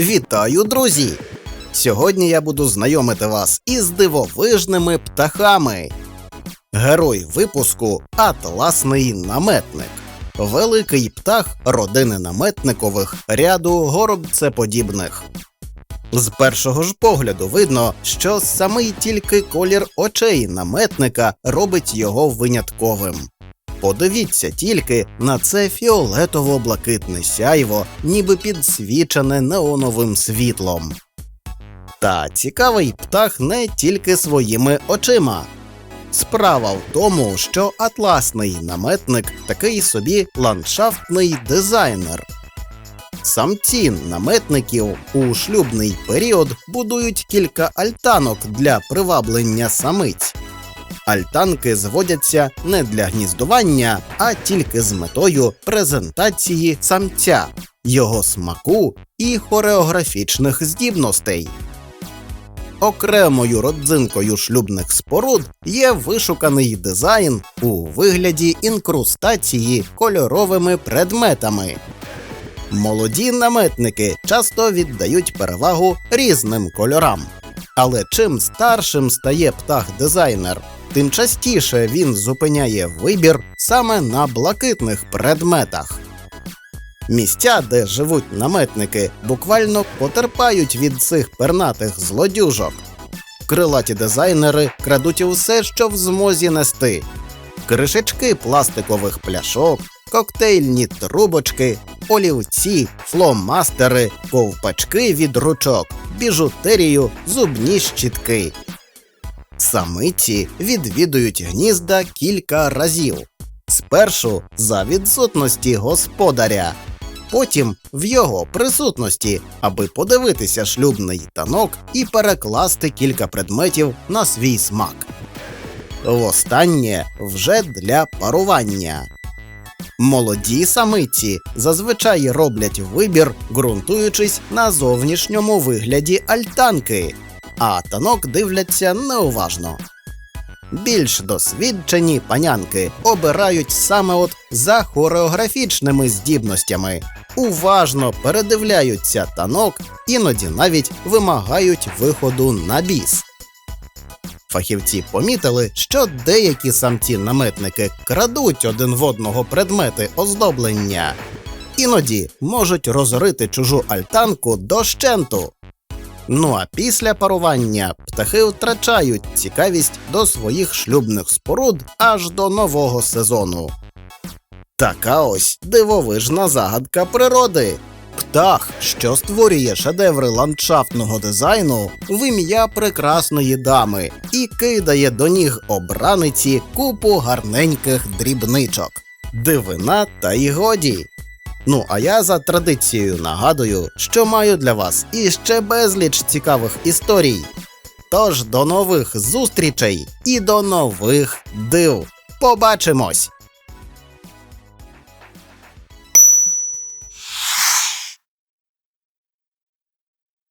Вітаю, друзі! Сьогодні я буду знайомити вас із дивовижними птахами. Герой випуску Атласний наметник. Великий птах родини наметникових ряду горобцеподібних. З першого ж погляду видно, що самий тільки колір очей наметника робить його винятковим. Подивіться тільки на це фіолетово-блакитне сяйво, ніби підсвічене неоновим світлом. Та цікавий птах не тільки своїми очима. Справа в тому, що атласний наметник такий собі ландшафтний дизайнер. Самці наметників у шлюбний період будують кілька альтанок для приваблення самиць. Альтанки зводяться не для гніздування, а тільки з метою презентації самця, його смаку і хореографічних здібностей. Окремою родзинкою шлюбних споруд є вишуканий дизайн у вигляді інкрустації кольоровими предметами. Молоді наметники часто віддають перевагу різним кольорам. Але чим старшим стає птах-дизайнер, тим частіше він зупиняє вибір саме на блакитних предметах. Місця, де живуть наметники, буквально потерпають від цих пернатих злодюжок. Крилаті дизайнери крадуть усе, що в змозі нести: кришечки пластикових пляшок, коктейльні трубочки, олівці, фломастери, ковпачки від ручок, біжутерію, зубні щітки. Самиці відвідують гнізда кілька разів. Спершу за відсутності господаря, потім в його присутності, аби подивитися шлюбний танок і перекласти кілька предметів на свій смак. Востаннє вже для парування. Молоді самиці зазвичай роблять вибір, ґрунтуючись на зовнішньому вигляді альтанки, а танок дивляться неуважно. Більш досвідчені панянки обирають саме от за хореографічними здібностями, уважно передивляються танок, іноді навіть вимагають виходу на біс. Фахівці помітили, що деякі самці-наметники крадуть один в одного предмети оздоблення, іноді можуть розорити чужу альтанку дощенту. Ну а після парування птахи втрачають цікавість до своїх шлюбних споруд аж до нового сезону. Така ось дивовижна загадка природи. Птах, що створює шедеври ландшафтного дизайну в ім'я прекрасної дами і кидає до ніг обраниці купу гарненьких дрібничок. Дивина та й годі. Ну а я за традицією нагадую, що маю для вас іще безліч цікавих історій. Тож до нових зустрічей і до нових див. Побачимось!